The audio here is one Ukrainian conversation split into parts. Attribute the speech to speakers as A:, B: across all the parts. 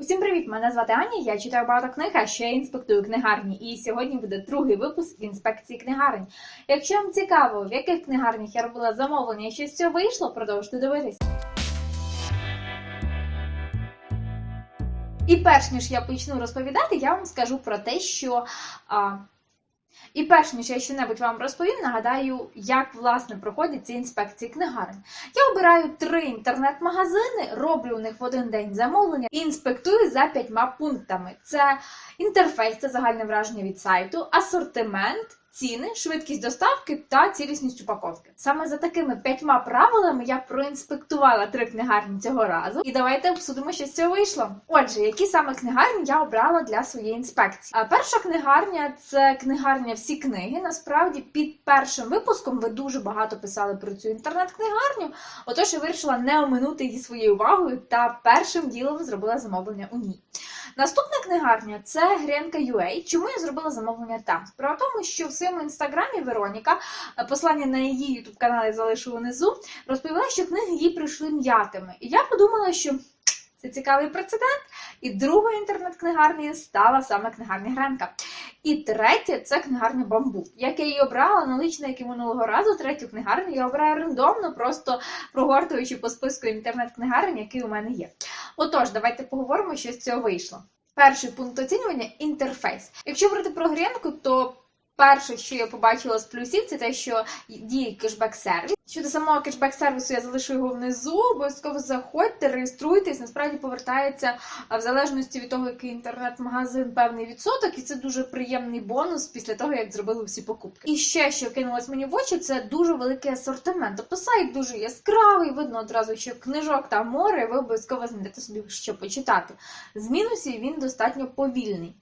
A: Усім привіт! Мене звати Аня. Я читаю багато книг, а ще інспектую книгарні. І сьогодні буде другий випуск інспекції книгарень. Якщо вам цікаво, в яких книгарнях я робила замовлення і що цього вийшло, продовжуйте дивитись. І перш ніж я почну розповідати, я вам скажу про те, що. А, і перш ніж я щось вам розповім, нагадаю, як власне проходять ці інспекції книгарень. Я обираю три інтернет-магазини, роблю у них в один день замовлення і інспектую за п'ятьма пунктами: це інтерфейс, це загальне враження від сайту, асортимент. Ціни, швидкість доставки та цілісність упаковки. Саме за такими п'ятьма правилами я проінспектувала три книгарні цього разу. І давайте обсудимо, що з цього вийшло. Отже, які саме книгарні я обрала для своєї інспекції? А перша книгарня це книгарня всі книги. Насправді, під першим випуском ви дуже багато писали про цю інтернет-книгарню. Отож, я вирішила не оминути її своєю увагою та першим ділом зробила замовлення у ній. Наступна книгарня це Гренка UA. Чому я зробила замовлення там? Справа в тому, що в своєму інстаграмі Вероніка, е, послання на її ютуб каналі залишу внизу, розповіла, що книги їй прийшли м'ятими. І я подумала, що це цікавий прецедент. І другою інтернет-книгарнею стала саме книгарня Гренка. І третє це книгарня Бамбук. Як я її обрала, аналогічно, як і минулого разу, третю книгарню я обираю рандомно, просто прогортуючи по списку інтернет-книгарень, який у мене є. Отож, давайте поговоримо, що з цього вийшло. Перший пункт оцінювання інтерфейс. Якщо говорити про грінку, то перше, що я побачила з плюсів, це те, що діє кешбек-сервіс. Щодо самого кешбек-сервісу, я залишу його внизу. Обов'язково заходьте, реєструйтесь. Насправді повертається в залежності від того, який інтернет-магазин певний відсоток, і це дуже приємний бонус після того, як зробили всі покупки. І ще що кинулось мені в очі, це дуже великий асортимент. Тобто сайт дуже яскравий, видно одразу, що книжок там море, ви обов'язково знайдете собі що почитати. З мінусів він достатньо повільний.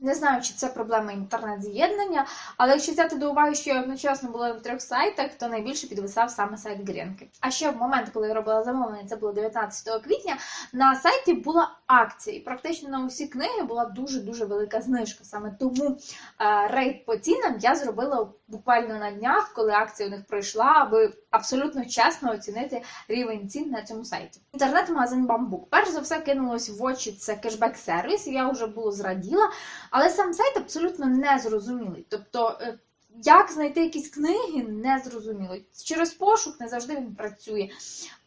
A: Не знаю, чи це проблема інтернет-з'єднання, але якщо взяти до уваги, що я одночасно була на трьох сайтах, то найбільше підвисав саме сайт Грінки. А ще в момент, коли я робила замовлення, це було 19 квітня, на сайті була акція, і практично на усі книги була дуже-дуже велика знижка. Саме тому е, рейд по цінам я зробила буквально на днях, коли акція у них пройшла, аби абсолютно чесно оцінити рівень цін на цьому сайті. Інтернет-магазин Бамбук. Перш за все кинулось в очі це кешбек-сервіс, і я вже було зраділа. Але сам сайт абсолютно не зрозумілий. Тобто, е, як знайти якісь книги, не зрозуміло. Через пошук не завжди він працює.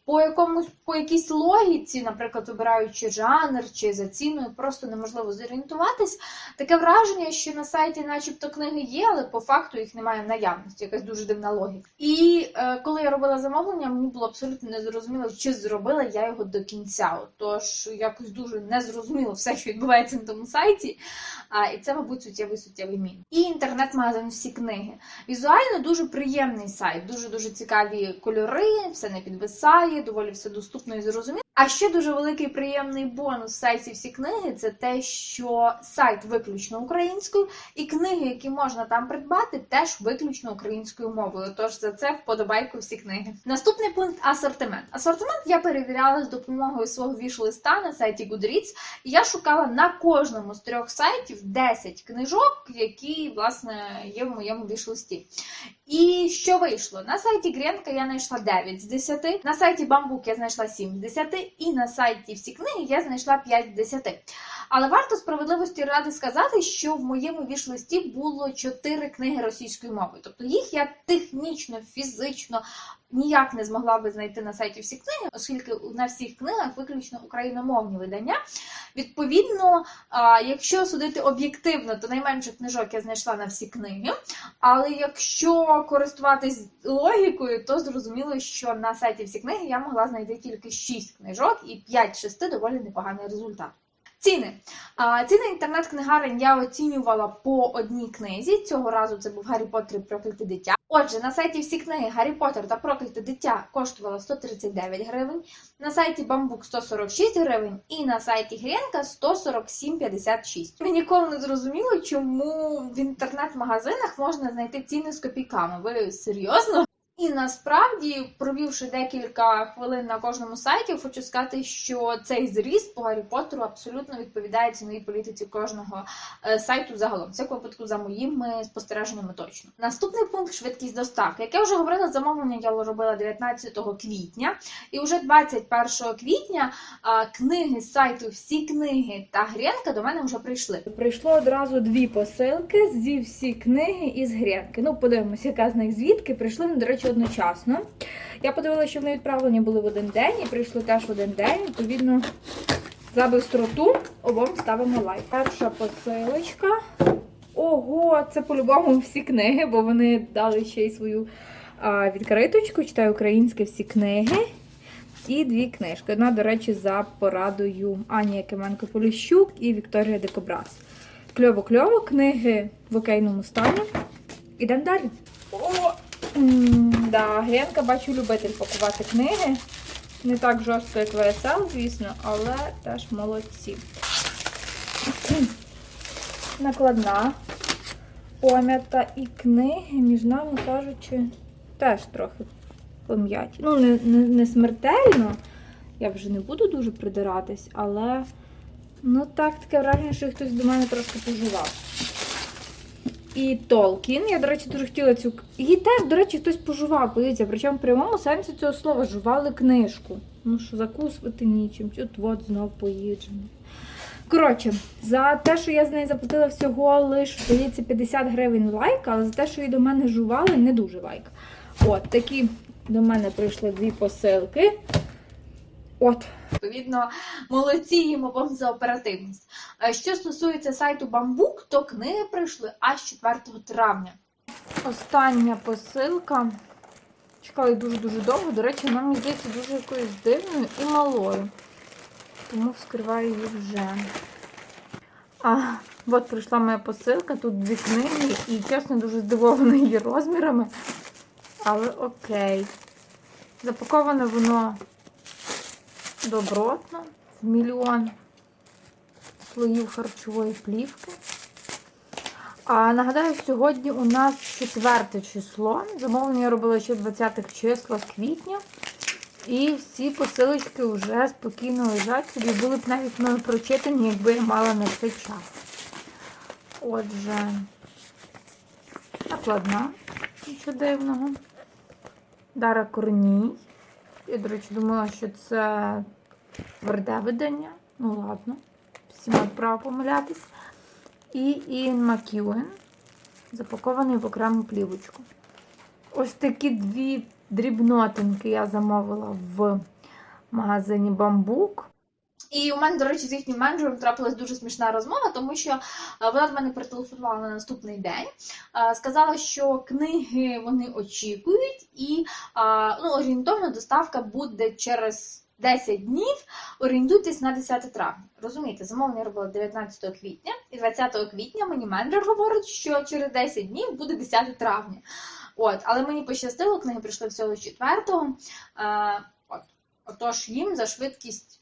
A: По якомусь по якійсь логіці, наприклад, обираючи жанр чи за ціною, просто неможливо зорієнтуватись. Таке враження, що на сайті, начебто, книги є, але по факту їх немає в наявності, якась дуже дивна логіка. І е, коли я робила замовлення, мені було абсолютно незрозуміло, чи зробила я його до кінця. Тож якось дуже незрозуміло все, що відбувається на тому сайті. А, І це, мабуть, суттєвий суттєвий мін. І інтернет-магазин всі книги. Візуально дуже приємний сайт, дуже дуже цікаві кольори, все не підвисає, доволі все доступно і зрозуміло. А ще дуже великий приємний бонус сайті всі книги це те, що сайт виключно українською, і книги, які можна там придбати, теж виключно українською мовою. Тож за це вподобайку всі книги. Наступний пункт асортимент. Асортимент я перевіряла з допомогою свого віш-листа на сайті Goodreads, і я шукала на кожному з трьох сайтів 10 книжок, які власне є в моєму віш-листі. І що вийшло? На сайті Гренка я знайшла 9 з 10, на сайті Бамбук я знайшла 7 з 10, і на сайті всі книги я знайшла 5 з 10. Але варто справедливості ради сказати, що в моєму віш-листі було 4 книги російською мовою. Тобто їх я технічно, фізично ніяк не змогла би знайти на сайті всі книги, оскільки на всіх книгах виключно україномовні видання. Відповідно, якщо судити об'єктивно, то найменше книжок я знайшла на всі книги. Але якщо користуватись логікою, то зрозуміло, що на сайті всі книги я могла знайти тільки 6 книжок і 5-6 доволі непоганий результат. Ціни. Ціни інтернет-книгарень я оцінювала по одній книзі. Цього разу це був Гаррі Поттер і Прокляте дитя. Отже, на сайті всі книги Гаррі Поттер та Прокляте дитя коштувало 139 гривень, на сайті Бамбук 146 гривень і на сайті Гренка 147,56. Мені ніколи не зрозуміло, чому в інтернет-магазинах можна знайти ціни з копійками. Ви серйозно? І насправді, провівши декілька хвилин на кожному сайті, хочу сказати, що цей зріст по Гаррі Поттеру абсолютно відповідає ціновій політиці кожного е, сайту загалом. В цьому випадку за моїми спостереженнями точно. Наступний пункт швидкість доставки. Як я вже говорила, замовлення я робила 19 квітня, і вже 21 квітня книги з сайту всі книги та Гренка до мене вже прийшли.
B: Прийшло одразу дві посилки зі всі книги із грянки. Ну, подивимося, яка з них звідки. Прийшли вони, до речі, одночасно. Я подивилася, що вони відправлені були в один день і прийшли теж в один день. Відповідно, за бистроту обом ставимо лайк. Перша посилочка. Ого, це по-любому всі книги, бо вони дали ще й свою а, відкриточку. Читаю українське всі книги. І дві книжки. Одна, до речі, за порадою Ані Якименко Поліщук і Вікторія Декобраз. Кльово-кльово, книги в окейному стані. Ідемо далі. О! Да, Гренка, бачу, любитель пакувати книги. Не так жорстко, як ВСЛ, звісно, але теж молодці. Накладна пом'ята і книги, між нами кажучи, теж трохи пом'яті. Ну, не, не, не смертельно. Я вже не буду дуже придиратись, але ну так, таке враження, що хтось до мене трошки пожував. І Толкін. Я, до речі, дуже хотіла цю. Її теж, до речі, хтось пожував. Подивіться, причому в прямому сенсі цього слова жували книжку. Ну що, закусувати нічим, чи от от знов поїджено. Коротше, за те, що я з неї заплатила всього лише, здається, 50 гривень лайк, але за те, що її до мене жували, не дуже лайк. От, такі до мене прийшли дві посилки. От.
A: Відповідно, молодці їм за оперативність. Е, Що стосується сайту Бамбук, то книги прийшли аж 4 травня.
B: Остання посилка. Чекали дуже-дуже довго. До речі, вона мені здається дуже якоюсь дивною і малою. Тому вскриваю її вже. А, от прийшла моя посилка. Тут дві книги, і чесно, дуже здивована її розмірами. Але окей. Запаковане воно добротно, в мільйон слоїв харчової плівки. А нагадаю, сьогодні у нас четверте число. Замовлення я робила ще 20 числа квітня. І всі посилочки вже спокійно лежать собі. Були б навіть мною прочитані, якби я мала на це час. Отже, накладна, нічого дивного. Дара Корній. Я, до речі, думала, що це тверде видання. Ну, ладно, всім мають право помилятись. І Ін Макюен, запакований в окрему плівочку. Ось такі дві дрібнотинки я замовила в магазині Бамбук.
A: І у мене, до речі, з їхнім менеджером трапилась дуже смішна розмова, тому що е, вона до мене перетелефонувала на наступний день. е, Сказала, що книги вони очікують, і е, ну, орієнтовно доставка буде через 10 днів. Орієнтуйтесь на 10 травня. Розумієте, замовлення робила 19 квітня, і 20 квітня мені менеджер говорить, що через 10 днів буде 10 травня. От, але мені пощастило, книги прийшли всього 4-го. Е, от. Отож, їм за швидкість.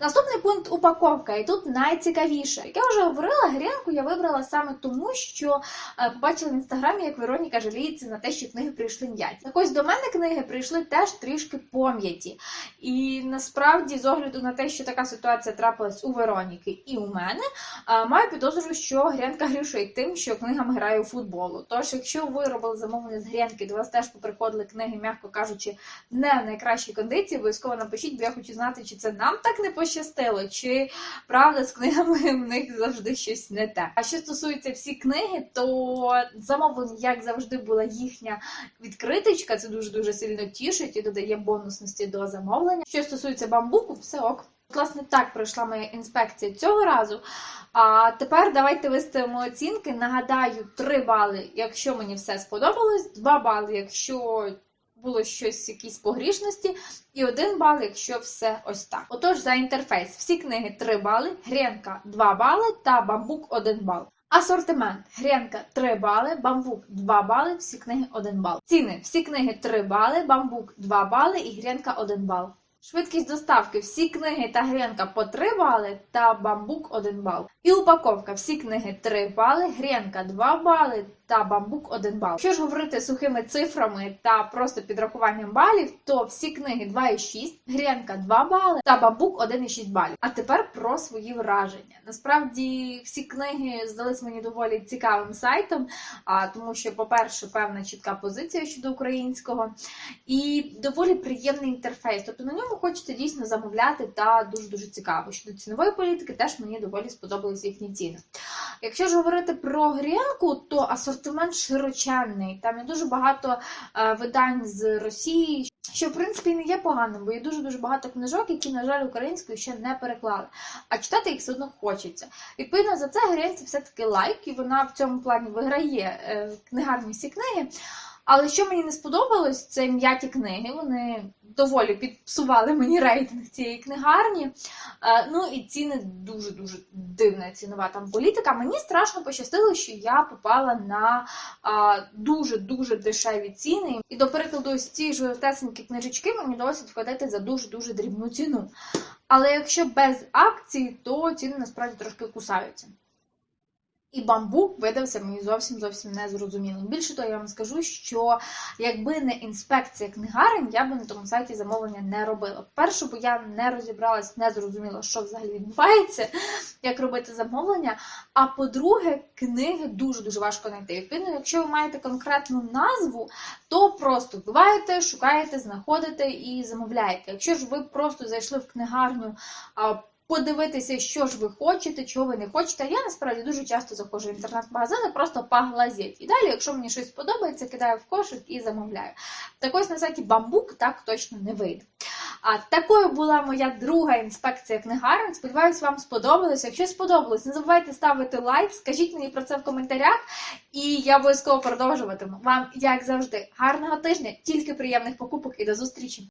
A: Наступний пункт упаковка, і тут найцікавіше. Як я вже говорила, грінку я вибрала саме тому, що е, побачила в інстаграмі, як Вероніка жаліється на те, що книги прийшли м'яті. Так ось до мене книги прийшли теж трішки пом'яті. І насправді, з огляду на те, що така ситуація трапилась у Вероніки і у мене, е, маю підозру, що грянка грішить тим, що книгами грає у футболу. Тож, якщо ви робили замовлення з грянки, до вас теж поприходили книги, м'яко кажучи, не в найкращій кондиції, обов'язково напишіть, бо я хочу знати, чи це нам так не пощастило, чи правда з книгами в них завжди щось не те. А що стосується всі книги, то замовлення, як завжди, була їхня відкриточка. Це дуже дуже сильно тішить і додає бонусності до замовлення. Що стосується бамбуку, все ок. Власне, так пройшла моя інспекція цього разу. А тепер давайте виставимо оцінки. Нагадаю, 3 бали, якщо мені все сподобалось, 2 бали, якщо було щось, якісь погрішності, і 1 бал, якщо все ось так. Отож, за інтерфейс всі книги 3 бали, Гренка 2 бали та бамбук 1 бал. Асортимент Гренка 3 бали, бамбук 2 бали, всі книги 1 бал. Ціни всі книги 3 бали, бамбук 2 бали і Гренка 1 бал. Швидкість доставки всі книги та гренка по 3 бали та бамбук 1 бал. І упаковка всі книги 3 бали, гренка 2 бали та бамбук 1 бал. Якщо ж говорити сухими цифрами та просто підрахуванням балів, то всі книги 2,6, грянка 2 бали та бамбук 1,6 балів. А тепер про свої враження. Насправді всі книги здались мені доволі цікавим сайтом, а тому що, по-перше, певна чітка позиція щодо українського і доволі приємний інтерфейс. Тобто на ньому хочеться дійсно замовляти та дуже дуже цікаво. Щодо цінової політики, теж мені доволі сподобались їхні ціни. Якщо ж говорити про грінку, то асортимент широченний. Там є дуже багато е, видань з Росії, що в принципі не є поганим, бо є дуже дуже багато книжок, які, на жаль, українською ще не переклали. А читати їх все одно хочеться. Відповідно за це грінці все-таки лайк, і вона в цьому плані виграє е, книгарні всі книги. Але що мені не сподобалось, це м'яті книги. Вони доволі підпсували мені рейтинг цієї книгарні. Е, Ну і ціни дуже дуже дивна цінова там політика. Мені страшно пощастило, що я попала на дуже дуже дешеві ціни. І до прикладу, ось ці жовтесенькі книжечки мені досить входити за дуже дуже дрібну ціну. Але якщо без акцій, то ціни насправді трошки кусаються. І бамбук видався мені зовсім зовсім незрозумілим. Більше того, я вам скажу, що якби не інспекція книгарень, я би на тому сайті замовлення не робила. Перше, бо я не розібралась, не зрозуміла, що взагалі відбувається, як робити замовлення. А по-друге, книги дуже дуже важко знайти. Відповідно, якщо ви маєте конкретну назву, то просто вбиваєте, шукаєте, знаходите і замовляєте. Якщо ж ви просто зайшли в книгарню. Подивитися, що ж ви хочете, чого ви не хочете. Я насправді дуже часто заходжу в інтернет-магазини, просто поглазіть. І далі, якщо мені щось подобається, кидаю в кошик і замовляю. Так ось на сайті бамбук так точно не вийде. А такою була моя друга інспекція книгарень. Сподіваюсь, вам сподобалось. Якщо сподобалось, не забувайте ставити лайк, скажіть мені про це в коментарях, і я обов'язково продовжуватиму. Вам, як завжди, гарного тижня, тільки приємних покупок і до зустрічі!